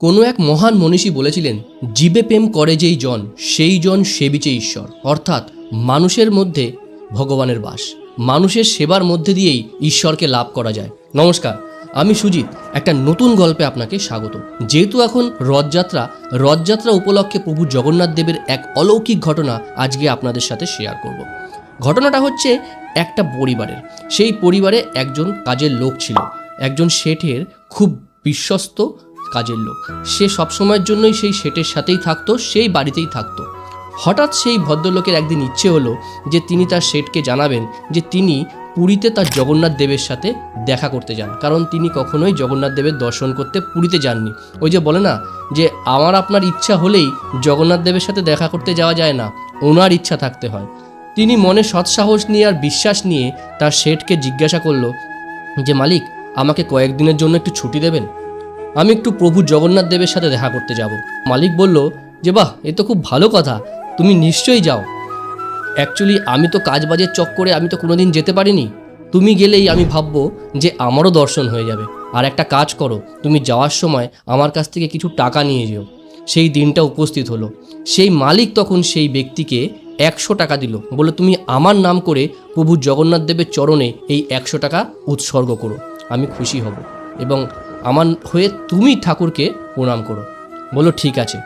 কোনো এক মহান মনীষী বলেছিলেন, জীবে প্রেম করে যেই জন, সেই জন সেবিচে ঈশ্বর। অর্থাৎ মানুষের মধ্যে ভগবানের বাস। মানুষের সেবার মধ্যে দিয়েই ঈশ্বরকে লাভ করা যায়। নমস্কার, আমি সুজিত, একটা নতুন গল্পে আপনাকে স্বাগত যেহেতু এখন রথযাত্রা রথযাত্রা উপলক্ষে প্রভু জগন্নাথ দেবের এক অলৌকিক ঘটনা আজকে আপনাদের সাথে শেয়ার করব। ঘটনাটা হচ্ছে একটা পরিবারের। সেই পরিবারে একজন কাজের লোক ছিল। একজন শেঠের খুব বিশ্বস্ত কাজের লোক। সে সবসময়ের জন্যই সেই শেঠের সাথেই থাকতো, সেই বাড়িতেই থাকতো। হঠাৎ সেই ভদ্রলোকের একদিন ইচ্ছে হলো যে তিনি তার শেঠকে জানাবেন যে তিনি পুরীতে তার জগন্নাথ দেবের সাথে দেখা করতে যান। কারণ তিনি কখনোই জগন্নাথ দেবের দর্শন করতে পুরীতে যাননি। ওই যে বলে না যে আমার আপনার ইচ্ছা হলেই জগন্নাথ দেবের সাথে দেখা করতে যাওয়া যায় না, ওনার ইচ্ছা থাকতে হয়। তিনি মনে সৎসাহস নিয়ে আর বিশ্বাস নিয়ে তার শেঠকে জিজ্ঞাসা করল যে, মালিক, আমাকে কয়েকদিনের জন্য একটু ছুটি দেবেন? আমি একটু প্রভু জগন্নাথ দেবের সাথে দেখা করতে যাব। মালিক বলল, যে বাহ, এ তো খুব ভালো কথা। তুমি নিশ্চয়ই যাও। অ্যাকচুয়ালি আমি তো কাজ বাজের চক্করে আমি তো কোনোদিন যেতে পারিনি। তুমি গেলেই আমি ভাববো যে আমারও দর্শন হয়ে যাবে। আর একটা কাজ করো, তুমি যাওয়ার সময় আমার কাছ থেকে কিছু টাকা নিয়ে যেও। সেই দিনটা উপস্থিত হলো। সেই মালিক তখন সেই ব্যক্তিকে একশো টাকা দিল। বলে তুমি আমার নাম করে প্রভু জগন্নাথ দেবের চরণে এই একশো টাকা উৎসর্গ করো। আমি খুশি হব এবং আমার হয়ে তুমি ঠাকুরকে প্রণাম করো। বলো, ঠিক আছে।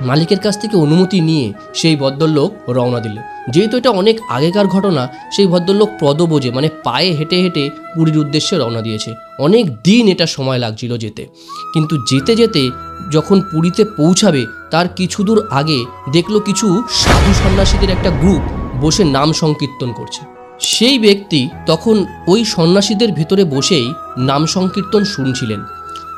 মালিকের কাছ থেকে অনুমতি নিয়ে সেই ভদ্রলোক রওনা দিল। যেহেতু এটা অনেক আগেকার ঘটনা, সেই ভদ্রলোক পদবোজে মানে পায়ে হেঁটে হেঁটে পুরীর উদ্দেশ্যে রওনা দিয়েছে। অনেক দিন এটা সময় লাগছিল যেতে। কিন্তু যেতে যেতে যখন পুরীতে পৌঁছাবে, তার কিছু দূর আগে দেখল কিছু সাধু সন্ন্যাসীদের একটা গ্রুপ বসে নাম সংকীর্তন করছে। সেই ব্যক্তি তখন ওই সন্ন্যাসীদের ভেতরে বসেই নাম সংকীর্তন শুনছিলেন।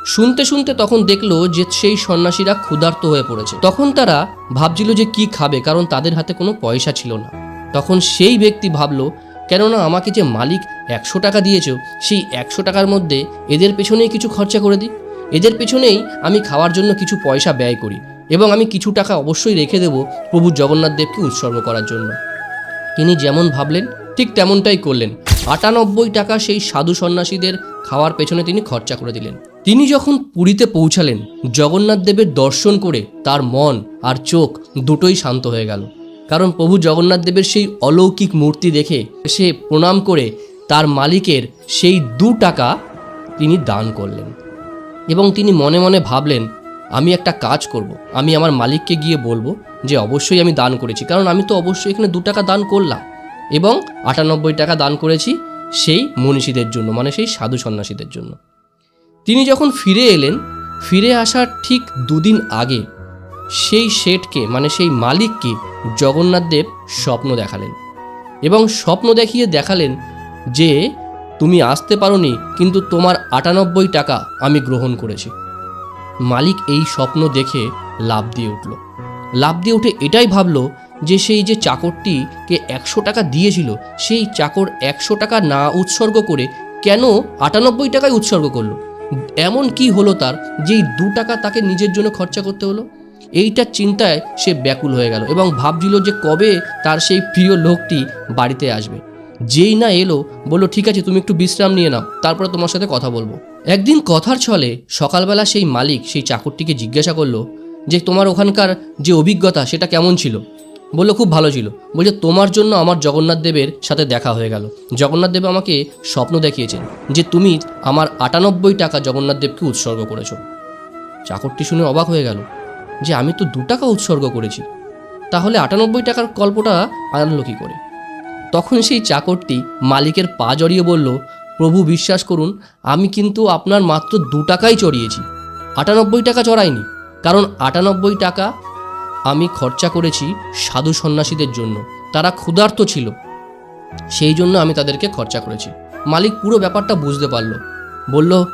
শুনতে শুনতে তখন দেখল যে সেই সন্ন্যাসীরা ক্ষুধার্ত হয়ে পড়েছে। তখন তারা ভাবছিল যে কি খাবে, কারণ তাদের হাতে কোনো পয়সা ছিল না। তখন সেই ব্যক্তি ভাবলো, কেননা আমাকে যে মালিক একশো টাকা দিয়েছ, সেই একশো টাকার মধ্যে এদের পেছনেই কিছু খরচা করে দিই। এদের পেছনেই আমি খাওয়ার জন্য কিছু পয়সা ব্যয় করি এবং আমি কিছু টাকা অবশ্যই রেখে দেবো প্রভু জগন্নাথ দেবকে উৎসর্গ করার জন্য। তিনি যেমন ভাবলেন ঠিক তেমনটাই করলেন। আটানব্বই টাকা সেই সাধু সন্ন্যাসীদের খাওয়ার পেছনে তিনি খরচা করে দিলেন। তিনি যখন পুরীতে পৌঁছালেন, জগন্নাথ দেবের দর্শন করে তার মন আর চোখ দুটোই শান্ত হয়ে গেল। কারণ প্রভু জগন্নাথ দেবের সেই অলৌকিক মূর্তি দেখে সে প্রণাম করে তার মালিকের সেই দু টাকা তিনি দান করলেন। এবং তিনি মনে মনে ভাবলেন, আমি একটা কাজ করব। আমি আমার মালিককে গিয়ে বলব যে, অবশ্যই আমি দান করেছি। কারণ আমি তো অবশ্যই এখানে দু টাকা দান করলাম। এবং আটানব্বই টাকা দান করেছি সেই মনীষীদের জন্য মানে সেই সাধু সন্ন্যাসীদের জন্য। তিনি যখন ফিরে এলেন, ফিরে আসার ঠিক দুদিন আগে সেই শেঠকে মানে সেই মালিককে জগন্নাথ দেব স্বপ্ন দেখালেন এবং স্বপ্ন দেখিয়ে দেখালেন যে, তুমি আসতে পারোনি, কিন্তু তোমার আটানব্বই টাকা আমি গ্রহণ করেছি। মালিক এই স্বপ্ন দেখে লাভ দিয়ে উঠল। লাভ দিয়ে উঠে এটাই ভাবলো যে সেই যে চাকরটিকে একশো টাকা দিয়েছিল, সেই চাকর একশো টাকা না উৎসর্গ করে কেন আটানব্বই টাকায় উৎসর্গ করল? এমন কি হলো তার যেই দু টাকা তাকে নিজের জন্য খরচা করতে হলো? এইটার চিন্তায় সে ব্যাকুল হয়ে গেল এবং ভাবছিল যে কবে তার সেই প্রিয় লোকটি বাড়িতে আসবে। যেই না এলো, বলল, ঠিক আছে, তুমি একটু বিশ্রাম নিয়ে নাও, তারপরে তোমার সাথে কথা বলব। একদিন কথার ছলে সকালবেলা সেই মালিক সেই চাকরটিকে জিজ্ঞাসা করল যে তোমার ওখানকার যে অভিজ্ঞতা, সেটা কেমন ছিল? বলল, খুব ভালো ছিল। বলছে, তোমার জন্য আমার জগন্নাথ দেবের সাথে দেখা হয়ে গেল। জগন্নাথ দেব আমাকে স্বপ্ন দেখিয়েছেন যে তুমি আমার আটানব্বই টাকা জগন্নাথ দেবকে উৎসর্গ করেছ। চাকরটি শুনে অবাক হয়ে গেল যে, আমি তো দু টাকা উৎসর্গ করেছি। তাহলে আটানব্বই টাকার গল্পটা আনলো কী করে? তখন সেই চাকরটি মালিকের পা জড়িয়ে বলল, প্রভু, বিশ্বাস করুন, আমি কিন্তু আপনার মাত্র দু টাকাই চড়িয়েছি। আটানব্বই টাকা চড়াইনি। কারণ আটানব্বই টাকা আমি খরচা করেছি সাধু সন্ন্যাসীদের জন্য। তারা ক্ষুধার্ত ছিল। সেই জন্য আমি তাদেরকে খরচা করেছি। মালিক পুরো ব্যাপারটা বুঝতে পারল। বলল,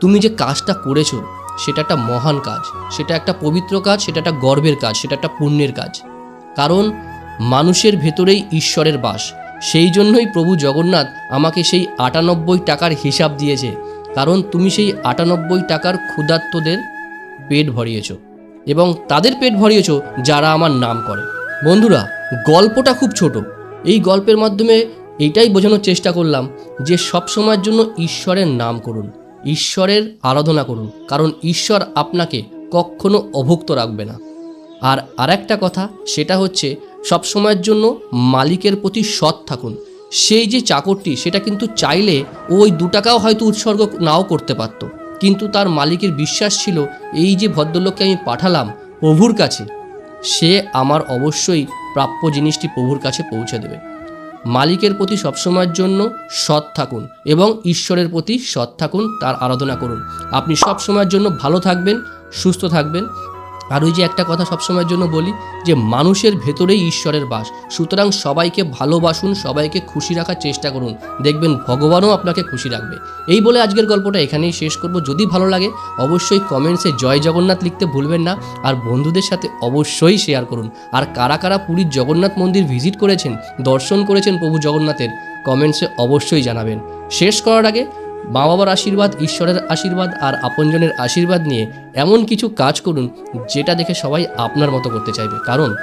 তুমি যে কাজটা করেছ, সেটা একটা মহান কাজ। সেটা একটা পবিত্র কাজ, সেটা একটা গর্বের কাজ, সেটা একটা পুণ্যের কাজ। কারণ মানুষের ভেতরেই ঈশ্বরের বাস। সেই জন্যই প্রভু জগন্নাথ আমাকে সেই আটানব্বই টাকার হিসাব দিয়েছে। কারণ তুমি সেই আটানব্বই টাকার ক্ষুধার্তদের পেট ভরিয়েছ এবং তাদের পেট ভরিয়েছ যারা আমার নাম করে। বন্ধুরা, গল্পটা খুব ছোট। এই গল্পের মাধ্যমে এইটাই বোঝানোর চেষ্টা করলাম যে সব সময়ের জন্য ঈশ্বরের নাম করুন, ঈশ্বরের আরাধনা করুন, কারণ ঈশ্বর আপনাকে কখনো অভুক্ত রাখবে না। আর আরেকটা কথা, সেটা হচ্ছে সবসময়ের জন্য মালিকের প্রতি সৎ থাকুন। সেই যে চাকরটি, সেটা কিন্তু চাইলে ওই দু টাকাও হয়তো উৎসর্গ নাও করতে পারত। কিন্তু তার মালিকের বিশ্বাস ছিল, এই যে ভদ্রলোককে আমি পাঠালাম প্রভুর কাছে, সে আমার অবশ্যই প্রাপ্য জিনিসটি প্রভুর কাছে পৌঁছে দেবে। মালিকের প্রতি সবসময়ের জন্য সৎ থাকুন এবং ঈশ্বরের প্রতি সৎ থাকুন, তার আরাধনা করুন। আপনি সবসময়ের জন্য ভালো থাকবেন, সুস্থ থাকবেন আর ওই যে একটা কথা সবসময়ের জন্য বলি যে মানুষের ভেতরেই ঈশ্বরের বাস। সুতরাং সবাইকে ভালোবাসুন, সবাইকে খুশি রাখার চেষ্টা করুন। দেখবেন ভগবানও আপনাকে খুশি রাখবে। এই বলে আজকের গল্পটা এখানেই শেষ করব। যদি ভালো লাগে, অবশ্যই কমেন্টসে জয় জগন্নাথ লিখতে ভুলবেন না। আর বন্ধুদের সাথে অবশ্যই শেয়ার করুন। আর কারা কারা পুরীর জগন্নাথ মন্দির ভিজিট করেছেন, দর্শন করেছেন প্রভু জগন্নাথের কমেন্টসে অবশ্যই জানাবেন। শেষ করার আগে মা বাবার আশীর্বাদ, ঈশ্বরের আশীর্বাদ আর আপনজনের আশীর্বাদ নিয়ে এমন কিছু কাজ করুন যেটা দেখে সবাই আপনার মতো করতে চাইবে। কারণ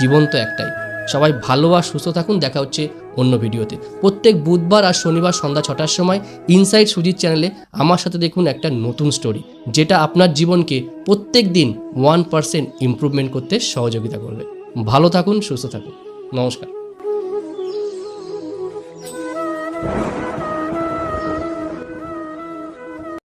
জীবন তো একটাই। সবাই ভালো আর সুস্থ থাকুন, দেখা হচ্ছে অন্য ভিডিওতে। প্রত্যেক বুধবার আর শনিবার সন্ধ্যা ছটার সময় ইনসাইড সুজিত চ্যানেলে আমার সাথে দেখুন একটা নতুন স্টোরি, যেটা আপনার জীবনকে প্রত্যেক দিন ওয়ান পার্সেন্ট ইম্প্রুভমেন্ট করতে সহযোগিতা করবে। ভালো থাকুন, সুস্থ থাকুন। নমস্কার।